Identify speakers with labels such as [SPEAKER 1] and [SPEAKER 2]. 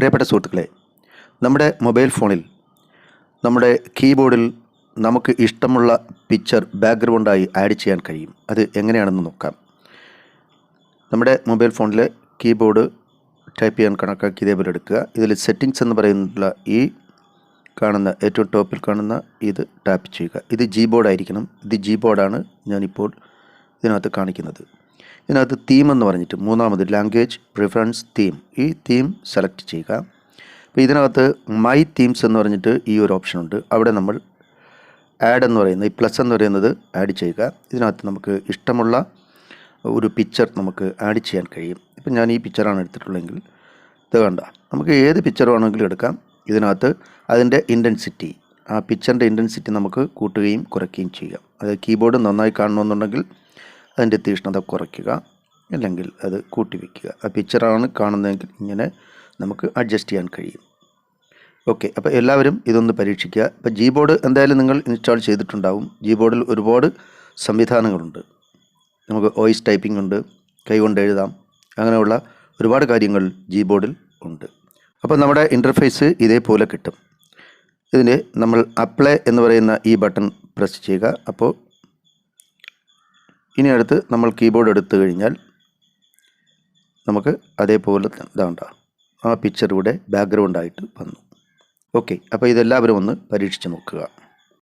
[SPEAKER 1] പ്രിയപ്പെട്ട സുഹൃത്തുക്കളെ നമ്മുടെ മൊബൈൽ ഫോണിൽ നമ്മുടെ കീബോർഡിൽ നമുക്ക് ഇഷ്ടമുള്ള പിക്ചർ ബാക്ക്ഗ്രൗണ്ടായി ആഡ് ചെയ്യാൻ കഴിയും. അത് എങ്ങനെയാണെന്ന് നോക്കാം. നമ്മുടെ മൊബൈൽ ഫോണിലെ കീബോർഡ് ടൈപ്പ് ചെയ്യാൻ കണക്കാക്കി ഇതേപോലെ എടുക്കുക. ഇതിൽ സെറ്റിങ്സ് എന്ന് പറയുന്ന ഈ കാണുന്ന ഏറ്റവും ടോപ്പിൽ കാണുന്ന ഇത് ടാപ്പ് ചെയ്യുക. ഇത് ജി ബോർഡ് ആയിരിക്കണം. ഇത് ജി ബോർഡാണ് ഞാനിപ്പോൾ ഇതിനകത്ത് കാണിക്കുന്നത്. ഇതിനകത്ത് തീം എന്ന് പറഞ്ഞിട്ട് മൂന്നാമത് ലാംഗ്വേജ് പ്രിഫറൻസ് തീം ഈ തീം സെലക്ട് ചെയ്യുക. അപ്പോൾ ഇതിനകത്ത് മൈ തീംസ് എന്ന് പറഞ്ഞിട്ട് ഈ ഒരു ഓപ്ഷൻ ഉണ്ട്. അവിടെ നമ്മൾ ആഡ് എന്ന് പറയുന്നത് ഈ പ്ലസ് എന്ന് പറയുന്നത് ആഡ് ചെയ്യുക. ഇതിനകത്ത് നമുക്ക് ഇഷ്ടമുള്ള ഒരു പിക്ചർ നമുക്ക് ആഡ് ചെയ്യാൻ കഴിയും. ഇപ്പം ഞാൻ ഈ പിക്ചറാണ് എടുത്തിട്ടുള്ളതെങ്കിൽ ഇത് കണ്ട? നമുക്ക് ഏത് പിക്ചർ വേണമെങ്കിലും എടുക്കാം. ഇതിനകത്ത് അതിന്റെ ഇന്റൻസിറ്റി ആ പിക്ചറിന്റെ ഇന്റൻസിറ്റി നമുക്ക് കൂട്ടുകയും കുറയ്ക്കുകയും ചെയ്യാം. അത് കീബോർഡ് നന്നായി കാണണമെന്നുണ്ടെങ്കിൽ അതിന്റെ തീഷ്ണത കുറയ്ക്കുക അല്ലെങ്കിൽ അത് കൂട്ടി വയ്ക്കുക ആ പിക്ചറാണ് കാണുന്നതെങ്കിൽ ഇങ്ങനെ നമുക്ക് അഡ്ജസ്റ്റ് ചെയ്യാൻ കഴിയും. ഓക്കെ അപ്പോൾ എല്ലാവരും ഇതൊന്ന് പരീക്ഷിക്കുക. ഇപ്പോൾ ജി ബോർഡ് എന്തായാലും നിങ്ങൾ ഇൻസ്റ്റാൾ ചെയ്തിട്ടുണ്ടാവും. ജി ബോർഡിൽ ഒരുപാട് സംവിധാനങ്ങളുണ്ട്. നമുക്ക് വോയിസ് ടൈപ്പിംഗ് ഉണ്ട് കൈകൊണ്ട് എഴുതാം. അങ്ങനെയുള്ള ഒരുപാട് കാര്യങ്ങൾ ജി ബോർഡിൽ ഉണ്ട്. അപ്പോൾ നമ്മുടെ ഇന്റർഫേസ് ഇതേപോലെ കിട്ടും. ഇതിന് നമ്മൾ അപ്ലൈ എന്ന് പറയുന്ന ഈ ബട്ടൺ പ്രസ് ചെയ്യുക. അപ്പോൾ ഇനി അടുത്ത് നമ്മൾ കീബോർഡ് എടുത്തു കഴിഞ്ഞാൽ നമുക്ക് അതേപോലെ ഇതാണ്ട ആ പിക്ചർ ഇവിടെ ബാക്ക്ഗ്രൗണ്ടായിട്ട് വന്നു. ഓക്കെ അപ്പോൾ ഇതെല്ലാവരും ഒന്ന് പരീക്ഷിച്ച് നോക്കുക.